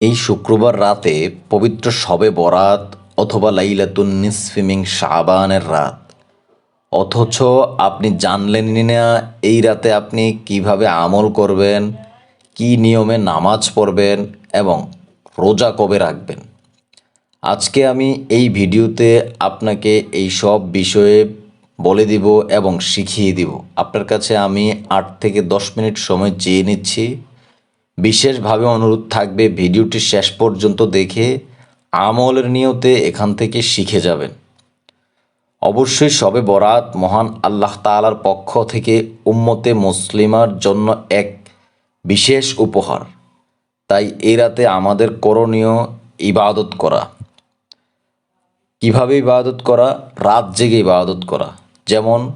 এই শুক্রবার রাতে পবিত্র শবে বরাত অথবা লাইলাতুন নিসফিমিং শাবানের রাত। অথচ আপনি জানলেনই না এই রাতে আপনি কীভাবে আমল করবেন, কি নিয়মে নামাজ পড়বেন এবং রোজা কবে রাখবেন। আজকে আমি এই ভিডিওতে আপনাকে এই সব বিষয়ে বলে দিব এবং শিখিয়ে দিব। আপনার কাছে আমি আট থেকে দশ মিনিট সময় চেয়ে নিচ্ছি। বিশেষভাবে অনুরোধ থাকবে ভিডিওটি শেষ পর্যন্ত দেখে আমলের নিয়তে এখান থেকে শিখে যাবেন। অবশ্যই সবে বরাত মহান আল্লাহ তাআলার পক্ষ থেকে উম্মতে মুসলিমার জন্য এক বিশেষ উপহার। তাই এই রাতে আমাদের করণীয় ইবাদত করা। কীভাবে ইবাদত করা? রাত জেগে ইবাদত করা। যেমন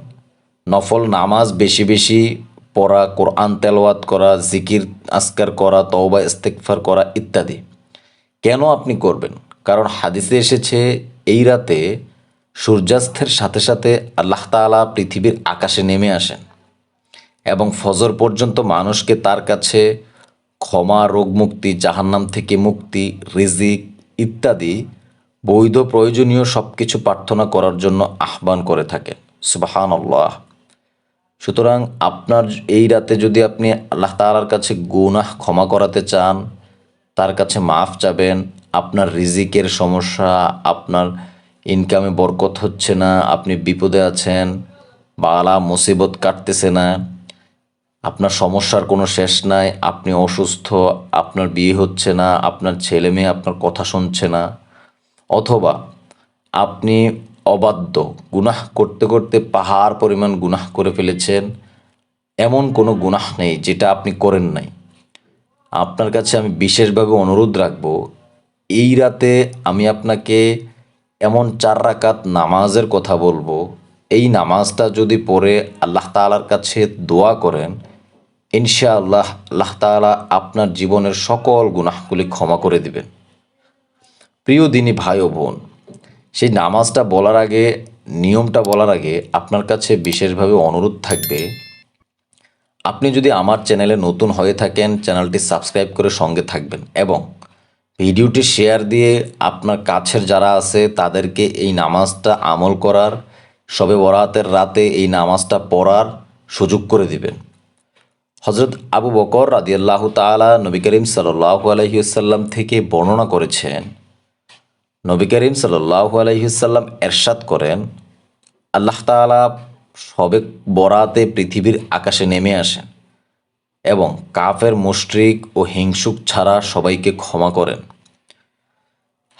নফল নামাজ বেশি বেশি পড়া, কোরআন তেলাওয়াত করা, জিকির আসকার করা, তওবা ইস্তেকফার করা ইত্যাদি। কেন আপনি করবেন? কারণ হাদিসে এসেছে, এই রাতে সূর্যাস্তের সাথে সাথে আল্লাহ তাআলা পৃথিবীর আকাশে নেমে আসেন এবং ফজর পর্যন্ত মানুষকে তার কাছে ক্ষমা, রোগমুক্তি, জাহান্নাম থেকে মুক্তি, রিজিক ইত্যাদি বৈধ, প্রয়োজনীয় সব কিছু প্রার্থনা করার জন্য আহ্বান করে থাকেন। সুবাহান আল্লাহ সুতরাং আপনার এই রাতে যদি আপনি আল্লাহ তাআলার কাছে গুনাহ ক্ষমা করাতে চান, তার কাছে মাফ চাবেন, আপনার রিজিকের সমস্যা, আপনার ইনকামে বরকত হচ্ছে না, আপনি বিপদে আছেন, বালা মুসিবত কাটতেছে না, আপনার সমস্যার কোনো শেষ নাই, আপনি অসুস্থ, আপনার বিয়ে হচ্ছে না, আপনার ছেলে মেয়ে আপনার কথা শুনছে না, অথবা আপনি অবাধ্য, গুনাহ করতে করতে পাহাড় পরিমাণ গুনাহ করে ফেলেছেন। এমন কোনো গুনাহ নেই যেটা আপনি করেন নাই। আপনার কাছে আমি বিশেষভাবে অনুরোধ রাখব, এই রাতে আমি আপনাকে এমন চার রাকাত নামাজের কথা বলব। এই নামাজটা যদি পড়ে আল্লাহ তাআলার কাছে দোয়া করেন, ইনশাআল্লাহ আল্লাহ তাআলা আপনার জীবনের সকল গুনাহগুলি ক্ষমা করে দিবেন। প্রিয় দিনী ভাই ও বোন সেই নামাজটা বলার আগে, নিয়মটা বলার আগে আপনার কাছে বিশেষভাবে অনুরোধ থাকবে, আপনি যদি আমার চ্যানেলে নতুন হয়ে থাকেন, চ্যানেলটি সাবস্ক্রাইব করে সঙ্গে থাকবেন এবং ভিডিওটি শেয়ার দিয়ে আপনার কাছের যারা আছে, তাদেরকে এই নামাজটা আমল করার, সবে বরাতের রাতে এই নামাজটা পড়ার সুযোগ করে দিবেন। হজরত আবু বকর রাদিয়াল্লাহ তাআলা নবী করিম সাল্লাল্লাহু আলাইহি ওয়াসাল্লাম থেকে বর্ণনা করেছেন নবী করিম আলাইহি এরশাদ করেন, আল্লাহ তাআলা সবে বরাতে পৃথিবীর আকাশে নেমে আসেন এবং কাফের, মুশরিক ও হিংসুক ছাড়া সবাইকে ক্ষমা করেন।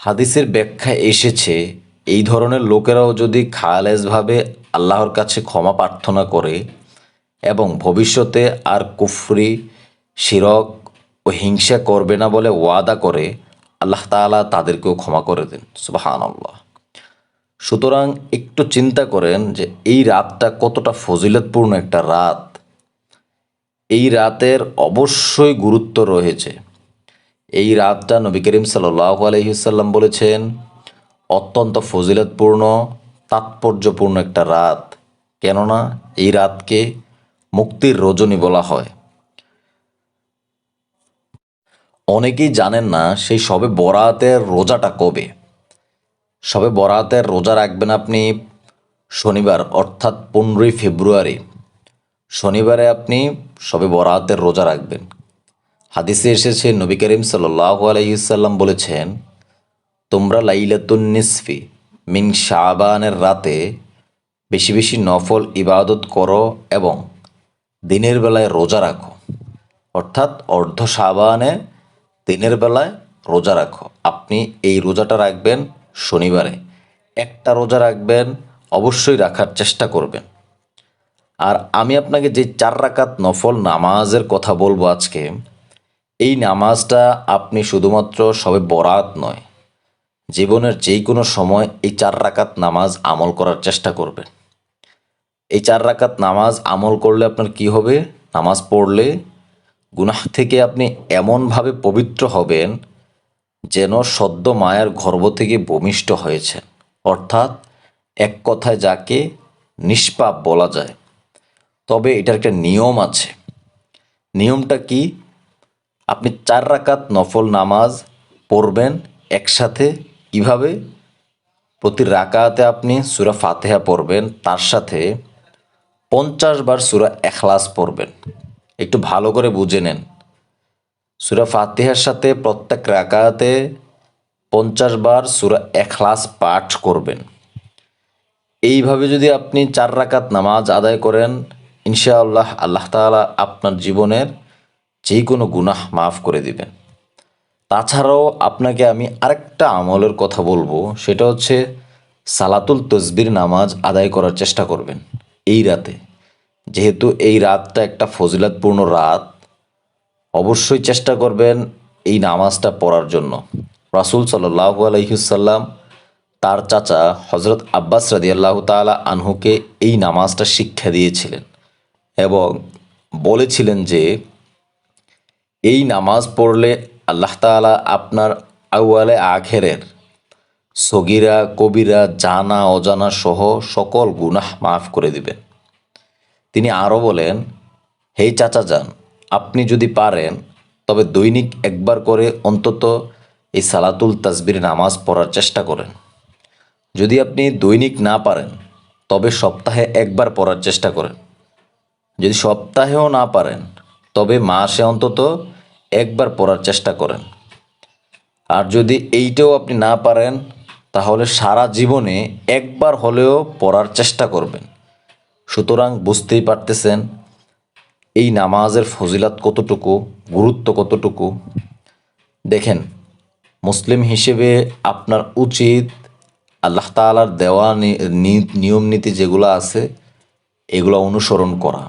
হাদিসের ব্যাখ্যা এসেছে, এই ধরনের লোকেরাও যদি খালেজভাবে আল্লাহর কাছে ক্ষমা প্রার্থনা করে এবং ভবিষ্যতে আর কুফরি, শিরক ও হিংসা করবে না বলে ওয়াদা করে আল্লাহ তাআলা তাদেরকেও ক্ষমা করে দেন সুবাহান আল্লাহ সুতরাং একটু চিন্তা করেন যে এই রাতটা কতটা ফজিলতপূর্ণ একটা রাত। এই রাতের অবশ্যই গুরুত্ব রয়েছে। এই রাতটা নবী করিম সাল্লাহ আলহিসাল্লাম বলেছেন, অত্যন্ত ফজিলতপূর্ণ, তাৎপর্যপূর্ণ একটা রাত। কেননা এই রাতকে মুক্তির রজনী বলা হয়। অনেকেই জানেন না সেই সবে বরাতের রোজাটা কবে। সবে বরাতের রোজা রাখবেন আপনি শনিবার, অর্থাৎ পনেরোই ফেব্রুয়ারি। শনিবারে আপনি সবে বরাতের রোজা রাখবেন। হাদিসে এসেছে, নবী করিম সাল্লাহ আলাইসাল্লাম বলেছেন, তোমরা লাইলাতুন নিসফি মিন শাবানের রাতে বেশি বেশি নফল ইবাদত করো এবং দিনের বেলায় রোজা রাখো। অর্থাৎ অর্ধ শাবানে দিনের বেলায় রোজা রাখো। আপনি এই রোজাটা রাখবেন শনিবারে। একটা রোজা রাখবেন, অবশ্যই রাখার চেষ্টা করবেন। আর আমি আপনাকে যে চার রাকাত নফল নামাজের কথা বলব আজকে, এই নামাজটা আপনি শুধুমাত্র সবে বরাত নয়, জীবনের যে কোনো সময় এই চার রাকাত নামাজ আমল করার চেষ্টা করবেন। এই চার রাকাত নামাজ আমল করলে আপনার কি হবে? নামাজ পড়লে গুনাহ থেকে আপনি এমনভাবে পবিত্র হবেন যেন সদ্য মায়ের গর্ভ থেকে ভূমিষ্ঠ হয়েছেন। অর্থাৎ এক কথায় যাকে নিষ্পাপ বলা যায়। তবে এটার একটা নিয়ম আছে। নিয়মটা কি? আপনি চার রাকাত নফল নামাজ পড়বেন একসাথে। কীভাবে? প্রতি রাকাতে আপনি সুরা ফাতেহা পড়বেন। তার সাথে পঞ্চাশ বার সুরা এখলাস পড়বেন। একটু ভালো করে বুঝে নেন। সুরা ফাতিহার সাথে প্রত্যেক রাকাতে পঞ্চাশ বার সুরা এখলাস পাঠ করবেন। এইভাবে যদি আপনি চার রাকাত নামাজ আদায় করেন, ইনশাআল্লাহ আল্লাহ তাআলা আপনার জীবনের যে কোনো গুনাহ মাফ করে দিবেন। তাছাড়াও আপনাকে আমি আরেকটা আমলের কথা বলব, সেটা হচ্ছে সালাতুল তসবির নামাজ আদায় করার চেষ্টা করবেন এই রাতে। যেহেতু এই রাতটা একটা ফজিলাতপূর্ণ রাত, অবশ্যই চেষ্টা করবেন এই নামাজটা পড়ার জন্য। রাসুল সাল্লাহ আলহিসাল্লাম তার চাচা হজরত আব্বাস রাদিয়াল্লাহ তাআলা আনহুকে এই নামাজটা শিক্ষা দিয়েছিলেন এবং বলেছিলেন যে, এই নামাজ পড়লে আল্লাহ তাআলা আপনার আউয়ালে আখেরের সগিরা, কবিরা, জানা, অজানা সহ সকল গুনাহ মাফ করে দিবেন। তিনি আরও বলেন হেই চাচা যান, আপনি যদি পারেন, তবে দৈনিক একবার করে অন্তত এই সালাতুল তাসবির নামাজ পড়ার চেষ্টা করেন। যদি আপনি দৈনিক না পারেন, তবে সপ্তাহে একবার পড়ার চেষ্টা করেন। যদি সপ্তাহেও না পারেন, তবে মাসে অন্তত একবার পড়ার চেষ্টা করেন। আর যদি এইটাও আপনি না পারেন, তাহলে সারা জীবনে একবার হলেও পড়ার চেষ্টা করবেন। সুতরাং বুঝতেই পারতেছেন, এই নামাজের ফজিলাত কতটুকু, গুরুত্ব কতটুকু? দেখেন, মুসলিম হিসেবে আপনার উচিত আল্লাহ তাআলার দেওয়া নিয়ম নীতি যেগুলো আছে, এগুলো অনুসরণ করা।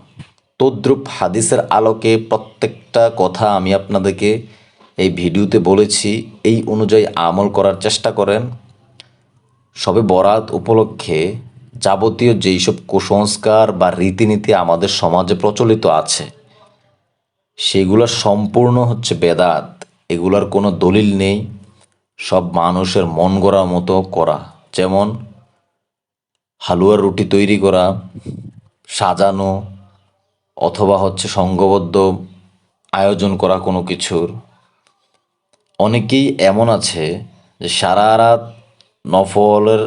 তদ্রুপ হাদিসের আলোকে প্রত্যেকটা কথা আমি আপনাদেরকে এই ভিডিওতে বলেছি, এই অনুযায়ী আমল করার চেষ্টা করেন। সবে বরাত উপলক্ষে যাবতীয় যেই সব কুসংস্কার বা রীতিনীতি আমাদের সমাজে প্রচলিত আছে, সেগুলো সম্পূর্ণ হচ্ছে বেদাত। এগুলার কোনো দলিল নেই। সব মানুষের মন গড়া মতো করা। যেমন হালুয়ার রুটি তৈরি করা, সাজানো, অথবা হচ্ছে সংঘবদ্ধ আয়োজন করা কোনো কিছুর। অনেকেই এমন আছে যে সারা রাত নফলের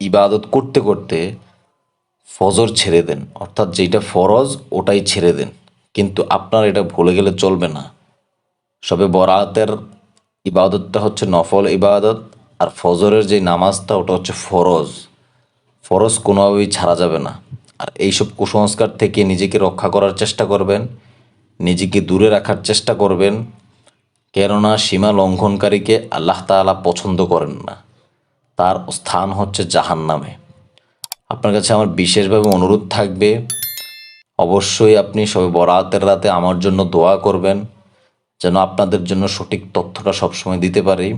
ইবাদত করতে করতে ফজর ছেড়ে দেন। অর্থাৎ যেটা ফরজ, ওটাই ছেড়ে দেন। কিন্তু আপনার এটা ভুলে গেলে চলবে না। সবে বরাতের ইবাদতটা হচ্ছে নফল ইবাদত, আর ফজরের যে নামাজটা, ওটা হচ্ছে ফরজ। ফরজ কোনোভাবেই ছাড়া যাবে না। আর এইসব কুসংস্কার থেকে নিজেকে রক্ষা করার চেষ্টা করবেন, নিজেকে দূরে রাখার চেষ্টা করবেন, কেননা সীমা লঙ্ঘনকারীকে আল্লাহ তাআলা পছন্দ করেন না। তার স্থান হচ্ছে জাহান্নামে। আপনার কাছে আমার বিশেষভাবে অনুরোধ থাকবে, অবশ্যই আপনি সবে বরাতের রাতে আমার জন্য দোয়া করবেন, যেন আপনাদের জন্য সঠিক তথ্যটা সবসময় দিতে পারি।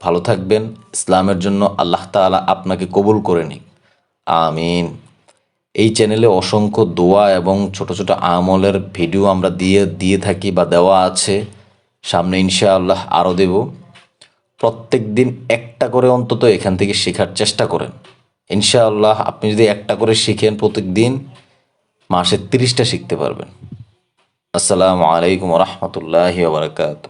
ভালো থাকবেন, ইসলামের জন্য আল্লাহ তাআলা আপনাকে কবুল করে নিক। আমিন। এই চ্যানেলে অসংখ্য দোয়া এবং ছোট ছোট আমলের ভিডিও আমরা দিয়ে দিয়ে থাকি বা দেওয়া আছে। সামনে ইনশাআল্লাহ আরও দেব। প্রত্যেক দিন একটা করে অন্তত এখান থেকে শেখার চেষ্টা করেন। ইনশাআল্লাহ আপনি যদি একটা করে শিখেন প্রত্যেক দিন মাসে তিরিশটা শিখতে পারবেন। আসসালামু আলাইকুম রহমতুল্লাহ বারকাত